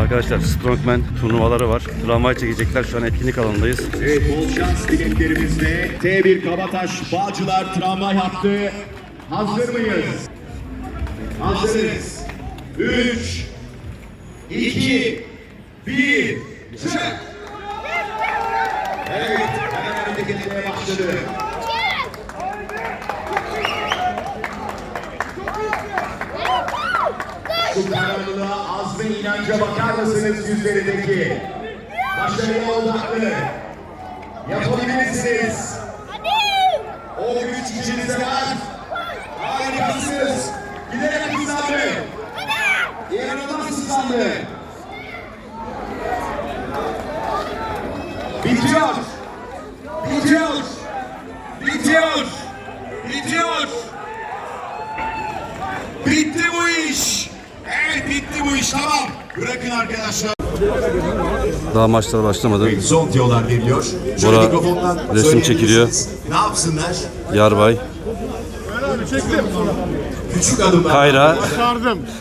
Arkadaşlar Strongman turnuvaları var. Tramvay çekecekler. Şu an etkinlik alanındayız. Evet bol şans dileklerimizle T1 Kabataş Bağcılar tramvay hattı hazır mıyız? Hazırız. 3 2 1 Çık! Evet hemen hareket etmeye başladı. Şu kararlılığa, azme, inanca bakar mısınız yüzlerindeki? Başarıya odaklı. Yapabilirsiniz. O güç içinizde var. Harikasınız. Giderek hızlandı. İnanılmaz hızlandı. Bitiyor. Bitiyor. Bitiyor. Bitti bu iş. Evet bitti bu iş tamam. Bırakın arkadaşlar. Daha maçlar başlamadı. Son diyorlar veriliyor. Şöyle Bora mikrofondan resim çekiliyor. Ne yapsınlar? Yarbay, Küçük adımlar. Kayra.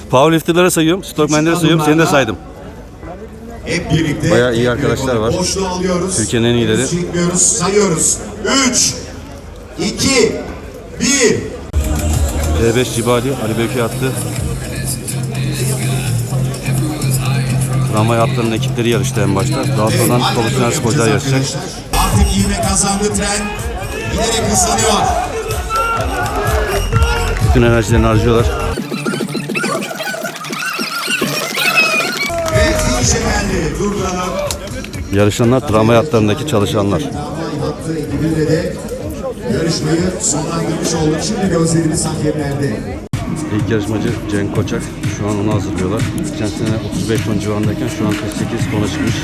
Powerlifter'ları sayıyorum. Stockman'ları sayıyorum. Seni de saydım. Hep birlikte. Bayağı iyi arkadaşlar var. Boşluğu alıyoruz. Türkiye'nin en iyileri. Çekmiyoruz, sayıyoruz. 3 2 1 E5 Cibali, Ali Beyköy attı. Tramvay hatlarının ekipleri yarıştı en başta. Daha sonra profesyonel sporcular yarışacak. Artık ivme kazandı tren. Giderek hızlanıyor. Bütün enerjilerini harcıyorlar. Ve finişe geldi. Durduralım. Yarışanlar tramvay hatlarındaki çalışanlar. Tramvay hattı ekibiyle de yarışmayı sonlandırmış olduk. Şimdi gözlerimiz hakemlerde. İlk yarışmacı Cenk Koçak. Şu an onu hazırlıyorlar. Geçen sene 35 ton civarındayken şu an 48 tona çıkmış.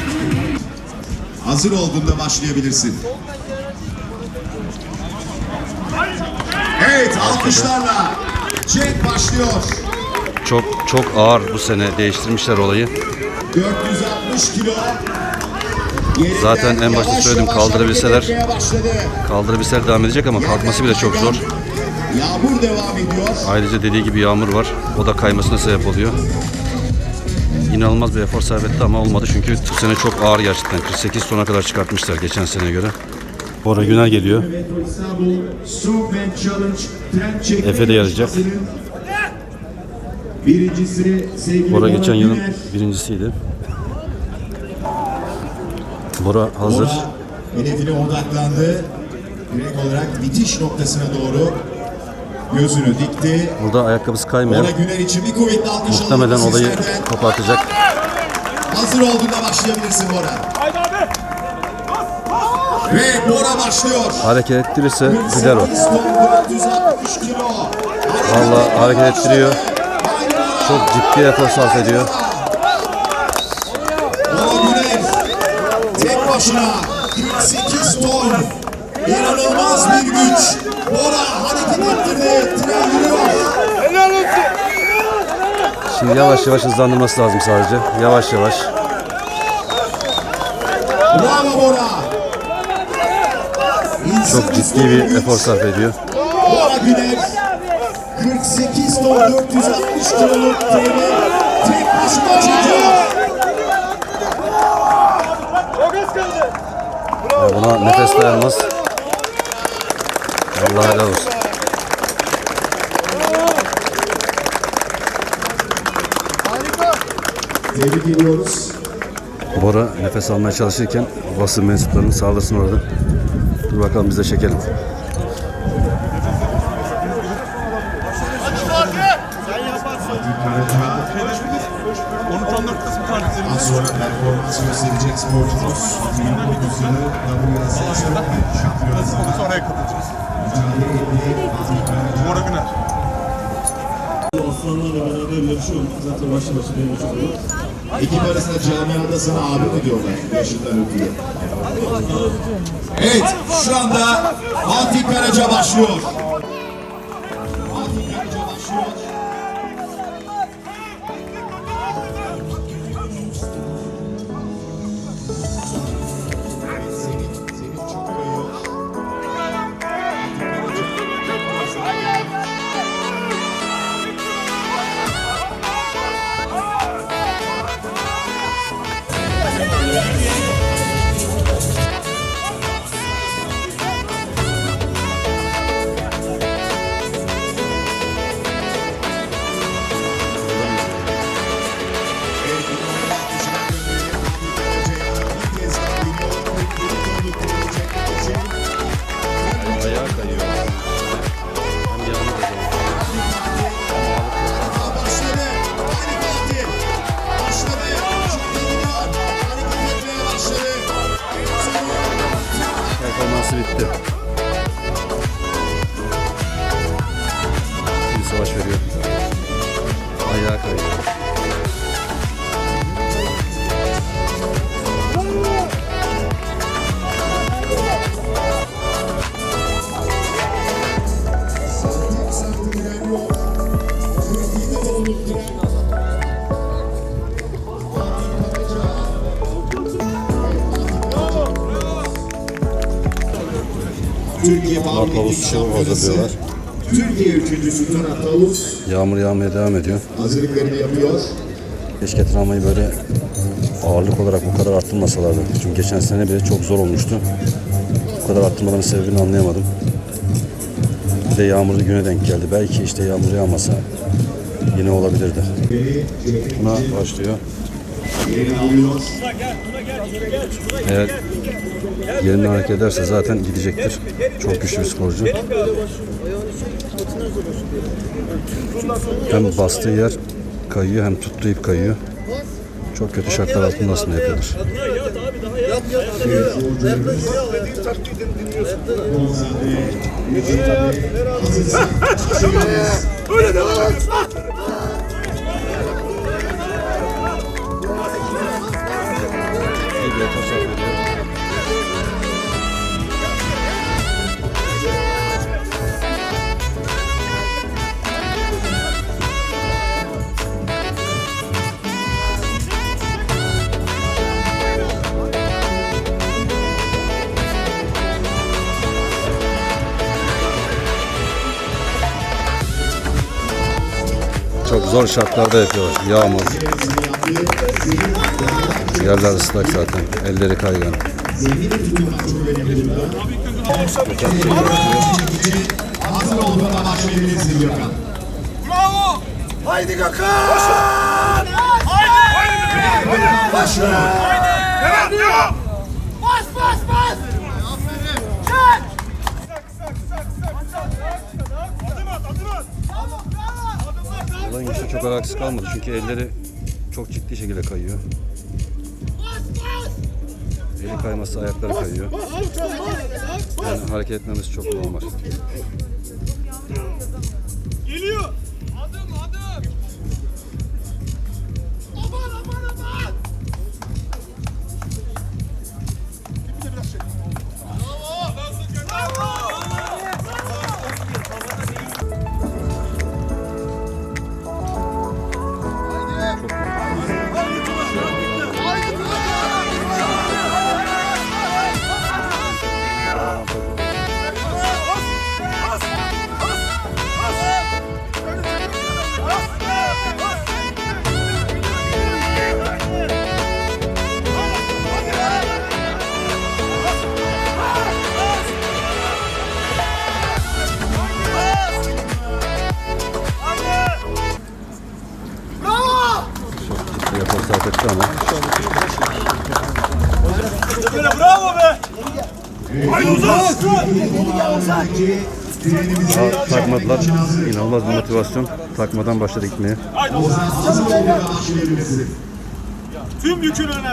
Hazır olduğunda başlayabilirsin. Evet alkışlarla Cenk başlıyor. Çok çok ağır bu sene değiştirmişler olayı. 460 kilo. Zaten en başta söyledim, başladı. Kaldırabilirler devam edecek ama kalkması bile çok zor. Yağmur devam ediyor. Ayrıca dediği gibi yağmur var. O da kaymasına sebep oluyor. İnanılmaz bir efor sarf etti ama olmadı çünkü bu sene çok ağır gerçekten. 48 tona kadar çıkartmışlar geçen seneye göre. Bora Günel geliyor. Efe de yarayacak. sevgili Bora geçen yılın Güner. birincisiydi. Bora hazır. Bora hedefine odaklandı. Direkt olarak bitiş noktasına doğru gözünü dikti. Burada ayakkabısı kaymayan Bora Güner için bir kuvvetli alkış muhtemelen olayı sizlerden. kapatacak. Hazır olduğunda başlayabilirsin Bora. Ve Bora başlıyor. Hareket ettirirse gider o. 48 ton 460 kilo. Vallahi hareket ettiriyor. Çok ciddi efor sarf ediyor. Bora Güner tek başına 48 ton. İnanılmaz bir güç. Bora hareket ettirdi. Tren yürüyor. Şimdi yavaş yavaş hızlandırması lazım sadece. Yavaş yavaş. Bravo Bora. Çok ciddi bir efor sarf ediyor. Bora Güner 48 ton 460 kiloluk treni tek başına çekiyor. Ya buna nefes dayanmaz. Allah helal olsun. Tebrik ediyoruz. Bora nefes almaya çalışırken basın mensuplarının saldırısına uğradı. Dur bakalım biz de çekelim. Az sonra performans gösterecek sporcumuz 2019 yılı WSL şampiyonasında Sonraya katılacağız. Bora Güner. Aslanlarla beraber yarışıyorum. Zaten başlı başına benim çocuğum. Ekip arasında camiada sana abi mi diyorlar yaşından ötürü? Evet şu anda Fatih Karaca başlıyor. Bitti. Bir savaş veriyor. Ayağa kayıyor. Türkiye Havuz Show Şampiyonası. Türkiye üçüncüsü Murat Havuz Yağmur yağmaya devam ediyor. hazırlıklarını yapıyor. Keşke travmayı böyle ağırlık olarak bu kadar arttırmasalardı. Çünkü geçen sene bile çok zor olmuştu. Bu kadar arttırmaların sebebini anlayamadım. Bir de yağmurlu güne denk geldi. Belki işte yağmur yağmasa yine olabilirdi. Buna başlıyor. Yerini. Eğer yerinden hareket ederse zaten gidecektir. Çok güçlü bir sporcu. Hem bastığı yer kayıyor hem tuttuğu ip kayıyor. Çok kötü şartlar altında aslında yapıyordur. Konsantre, mücadele, hazırsan zor şartlarda yapıyorlar. Yağmur. Yerler ıslak zaten. Elleri kaygan. Zemini tutmak çok önemli burada. Hazır olduğunda başlayabilirsin Gökhan. Haydi Gökhan! Haydi! Başlıyor. Bas Olayın işte çok alakası kalmadı çünkü elleri çok ciddi şekilde kayıyor. Eli kayması ayakları kayıyor. Yani hareket etmemiz çok normal. Geliyor! Haydi daha takmadılar. İnanılmaz bir motivasyon. Takmadan başladı gitmeye. Ozan. Tüm yükün öne!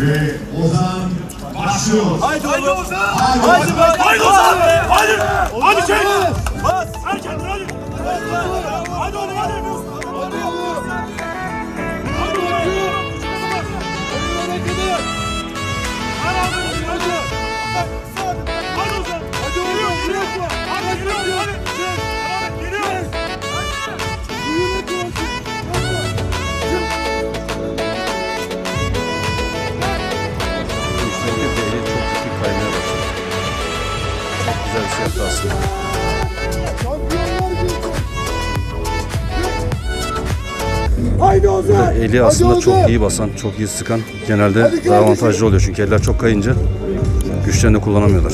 Ve Ozan başlıyor. Haydi Haydi Ozan! Haydi be! Haydi Ozan! Haydi! Hadi çek! Bas! Erken hadi! Şey yaptı aslında. Haydi Ozan. Eli aslında çok iyi basan, çok iyi sıkan genelde daha avantajlı oluyor. Çünkü eller çok kayınca güçlerini kullanamıyorlar.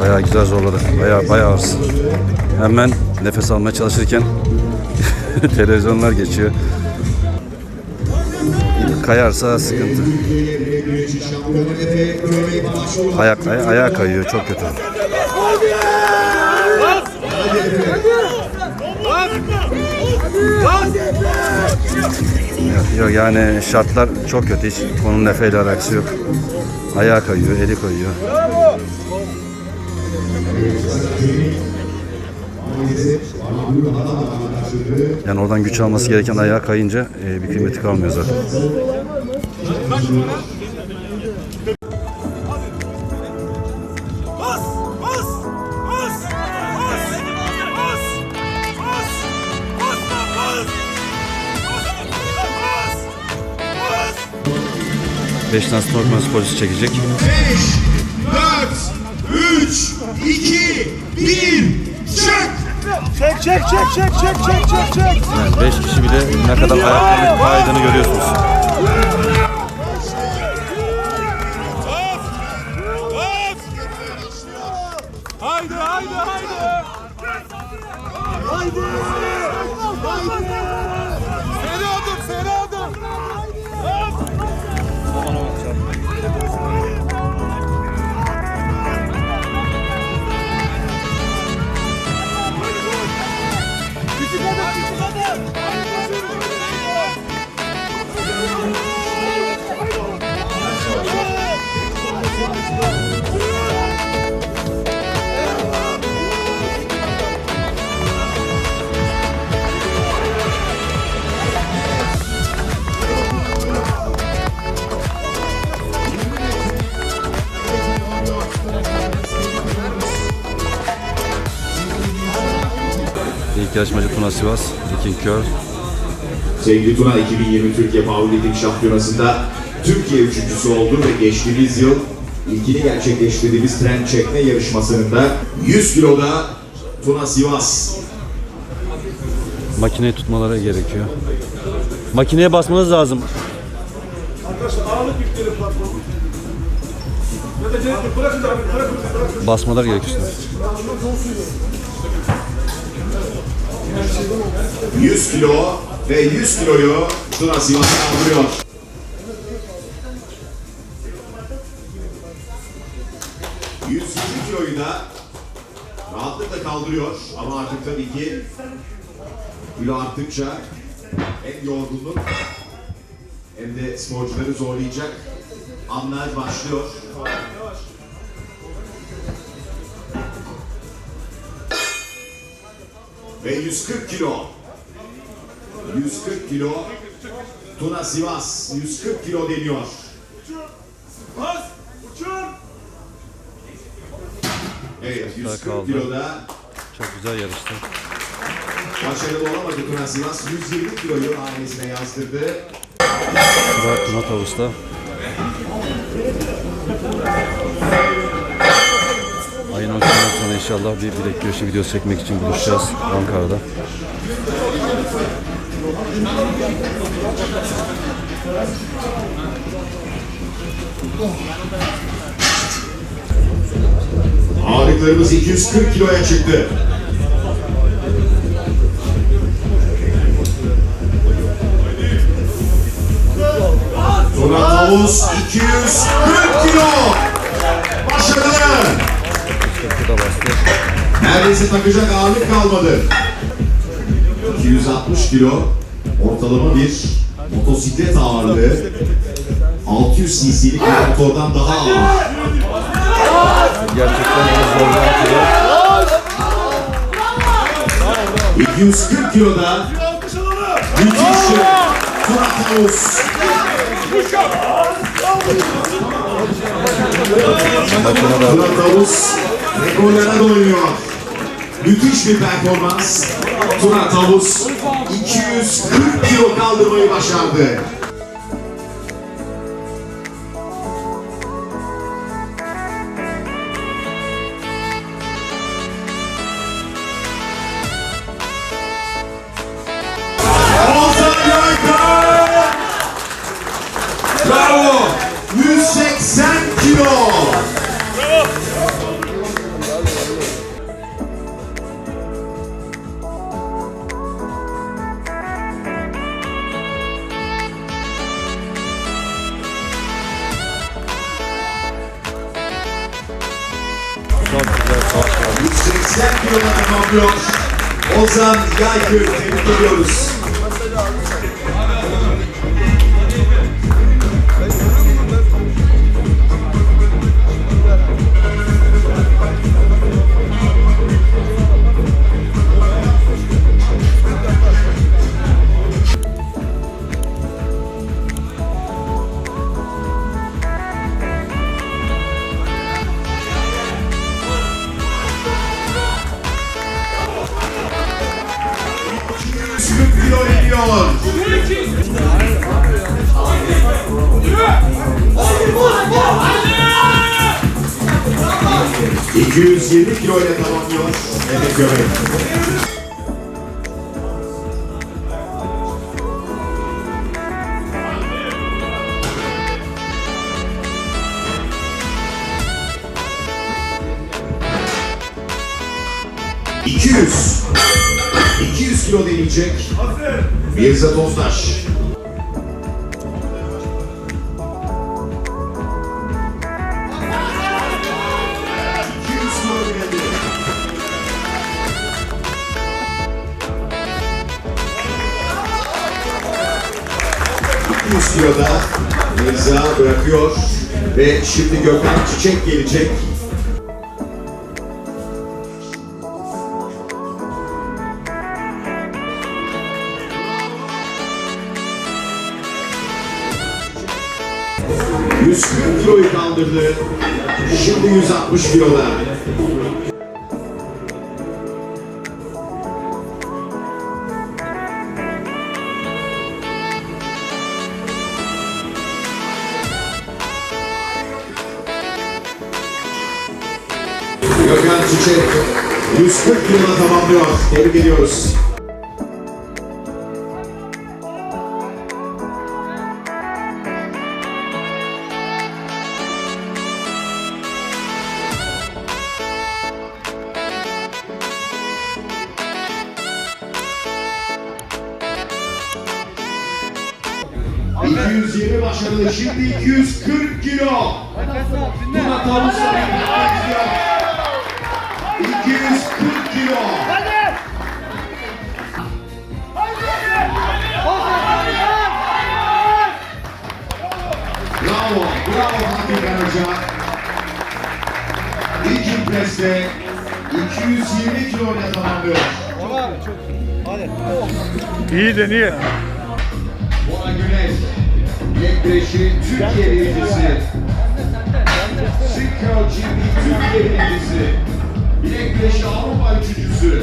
Bayağı güzel zorladı. Bayağı bayağı ağırsın. Hemen nefes almaya çalışırken televizyonlar geçiyor. Kayarsa sıkıntı. Ayak, ay- ayağa kayıyor çok kötü. Yok, yok yani şartlar çok kötü. Hiç konunun nefeyle alakası yok. Ayağa kayıyor, eli kayıyor. Yani oradan güç alması gereken ayağa kayınca e, bir kıymeti kalmıyor zaten. Bas! Bas! Bas! Bas! Bas! Çek çek çek çek çek çek çek. Yani 5 kişi bile ne kadar ayaklarının kaydığını görüyorsunuz. Haydi haydi haydi. Haydi. Haydi. Seni aldım seni aldım. İlk yarışmacı Tuna Sivas, Viking Kör. Sevgili Tuna 2020 Türkiye Powerlifting Şampiyonası'nda Türkiye üçüncüsü oldu ve geçtiğimiz yıl ilkini gerçekleştirdiğimiz tren çekme yarışmasının da 100 kiloda Tuna Sivas Makineyi tutmaları gerekiyor. Makineye basmanız lazım. Basmalar gerekiyor. 100 kilo ve 100 kiloyu Tuna Sivas kaldırıyor. ...102 kiloyu da rahatlıkla kaldırıyor ama artık tabii ki kilo arttıkça hem yorgunluk hem de sporcuları zorlayacak anlar başlıyor. Ve 140 kilo. 140 kilo. Tuna Sivas 140 kilo deniyor. Bas! Uçur! Evet 140 kaldı. kiloda Çok güzel yarıştı. başarılı olamadı Tuna Sivas. 120 kiloyu ailesine yazdırdı. Sıra Tuna Tavus'ta. Ayın 12'sinden sonra inşallah bir bilek güreşi videosu çekmek için buluşacağız Ankara'da. Ağırlıklarımız 240 kiloya çıktı. Tuna Tavus 240 kilo. Bastı. Neredeyse takacak ağırlık kalmadı. 260 kilo ortalama bir motosiklet ağırlığı. 600 cc'lik bir motordan daha ağır. Gerçekten onu zorlayan kilo. 240 kiloda müthiş. Makine da Tuna Tavus rekorlara doyuyor. Müthiş bir performans. Tuna Tavus 240 kilo kaldırmayı başardı. Bravo! 180 kilo! 180 tamamlıyor. Ozan Yaygır tebrik ediyoruz. ...200. 200 kilo deneyecek. Mirza Tozdaş. ...200 kilo denedi. ...200 kiloda Mirza bırakıyor ve şimdi Gökhan Çiçek gelecek. ...140 kiloyu kaldırdı. Şimdi 160 kiloda. Gökhan Çiçek 140 kiloda tamamlıyor. Tebrik ediyoruz. ...220 başarılı, şimdi 240 kilo. Buna gidiyor. 240 kilo. Bravo, bravo Fatih Karaca. İlk preste 220 kilo ile tamamlıyor. İyi de niye? Bilek güreşi Türkiye birincisi. Curl GP Türkiye birincisi. Bilek güreşi Avrupa üçüncüsü.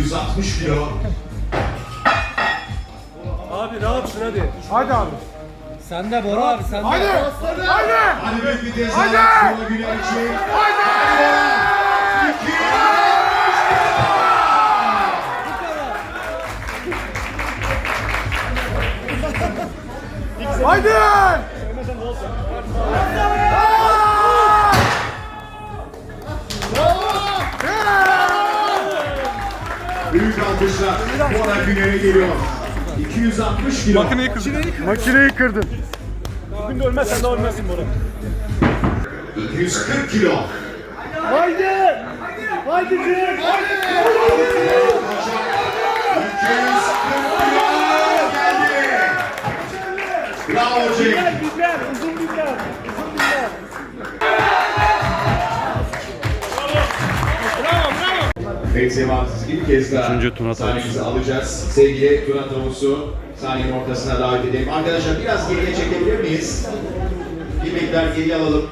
260 kilo. Abi rahatsın hadi. Hadi abi. Sen de Bora abi sen de. Hadi. Hadi. Hadi tezahürat Hadi! Bora Güneş için. Hadi. Haydi. Büyük alkışlar Bora Güneş'e geliyor. 260 kilo. Makineyi kırdın. Makineyi kırdın. Bugün de ölmezsen de ölmezsin Bora. 240 kilo. Haydi. Haydi Cenk. 240 kilo Pek zemansız bir kez daha Üçüncü Tuna sahnemizi alacağız. Sevgili Tuna Tavus'u sahnenin ortasına davet edelim. Arkadaşlar biraz geriye çekebilir miyiz? Bir miktar geriye alalım.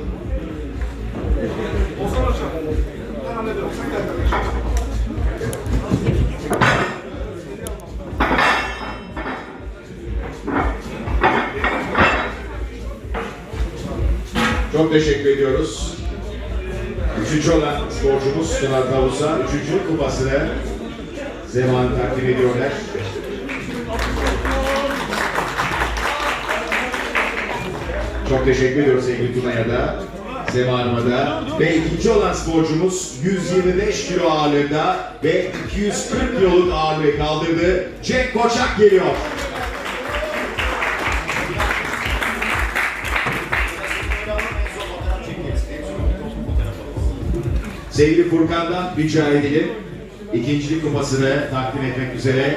Çok teşekkür ediyoruz. Üçüncü olan sporcumuz Tuna Tavus'a üçüncü kupasını Zeman takdim ediyorlar. Çok teşekkür ediyoruz sevgili Tuna'ya da, Sema da. Ve ikinci olan sporcumuz 125 kilo ağırlığında ve 240 kiloluk ağırlığı kaldırdı. Cenk Koçak geliyor. Sevgili Furkan'dan rica edelim. İkincilik kupasını takdim etmek üzere.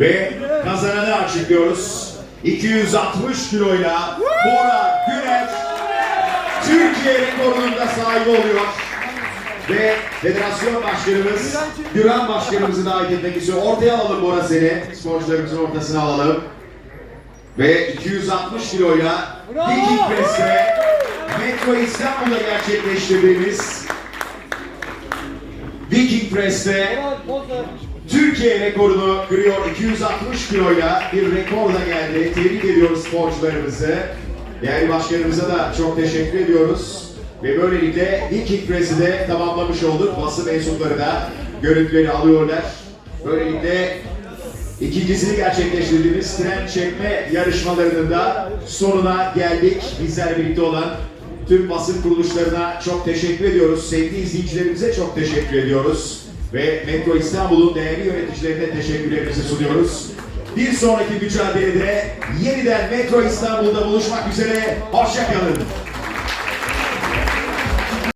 Ve kazananı açıklıyoruz. 260 kiloyla Bora Güneş Türkiye rekorunun da sahibi oluyor. Ve federasyon başkanımız, Güran başkanımızı davet etmek istiyor. Ortaya alalım Bora seni. Sporcularımızın ortasına alalım. Ve 260 kiloyla Viking Press'te Metro İstanbul'da gerçekleştirdiğimiz Viking Press'te Türkiye rekorunu kırıyor 260 kiloyla bir rekorla geldi. Tebrik ediyoruz sporcularımızı. Değerli başkanımıza da çok teşekkür ediyoruz. Ve böylelikle Viking Press'i de tamamlamış olduk. Basın mensupları da görüntüleri alıyorlar. Böylelikle ikincisini gerçekleştirdiğimiz tren çekme yarışmalarının da sonuna geldik. Bizlerle birlikte olan tüm basın kuruluşlarına çok teşekkür ediyoruz. Sevgili izleyicilerimize çok teşekkür ediyoruz. Ve Metro İstanbul'un değerli yöneticilerine teşekkürlerimizi sunuyoruz. Bir sonraki mücadelede yeniden Metro İstanbul'da buluşmak üzere. Hoşçakalın.